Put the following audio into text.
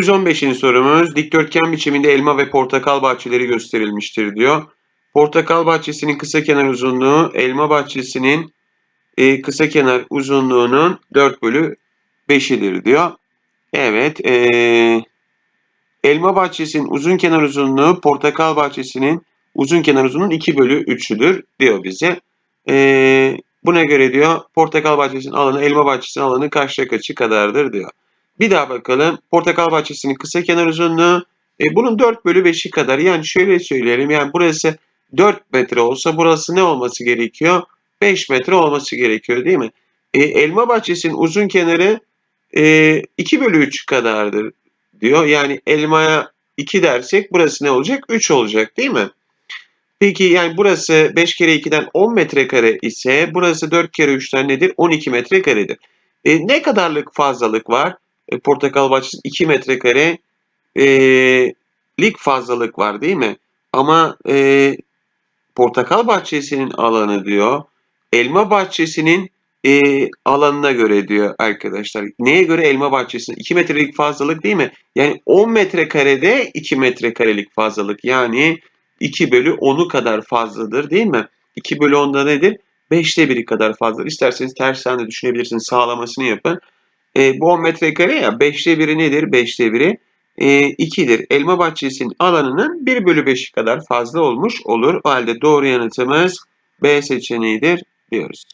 115. sorumuz dikdörtgen biçiminde elma ve portakal bahçeleri gösterilmiştir diyor. Portakal bahçesinin kısa kenar uzunluğu elma bahçesinin e, kısa kenar uzunluğunun 4 bölü 5'idir diyor. Evet. e, elma bahçesinin uzun kenar uzunluğu portakal bahçesinin uzun kenar uzunluğunun 2 bölü 3'üdür diyor bize. E, buna göre diyor portakal bahçesinin alanı elma bahçesinin alanı kaçta kaçı kadardır diyor. Bir daha bakalım. Portakal bahçesinin kısa kenar uzunluğu e, bunun 4 bölü 5'i kadar. Yani şöyle söyleyelim. Yani burası 4 metre olsa burası ne olması gerekiyor? 5 metre olması gerekiyor değil mi? E, elma bahçesinin uzun kenarı e, 2 bölü 3 kadardır diyor. Yani elmaya 2 dersek burası ne olacak? 3 olacak değil mi? Peki yani burası 5 kere 2'den 10 metrekare ise burası 4 kere 3'ten nedir? 12 metrekaredir. E, ne kadarlık fazlalık var? E, portakal bahçesi 2 metrekare e, lik fazlalık var değil mi? Ama e, portakal bahçesinin alanı diyor elma bahçesinin e, alanına göre diyor arkadaşlar. Neye göre elma bahçesinin? 2 metrelik fazlalık değil mi? Yani 10 metrekarede 2 metrekarelik fazlalık. Yani 2 bölü 10'u kadar fazladır değil mi? 2 bölü 10'da nedir? 5'te 1'i kadar fazladır. İsterseniz tersten de düşünebilirsiniz. Sağlamasını yapın. E, bu 10 metrekare ya 5'te 1'i nedir? 5'te 1'i e, 2'dir. Elma bahçesinin alanının 1 bölü 5'i kadar fazla olmuş olur. O halde doğru yanıtımız B seçeneğidir diyoruz.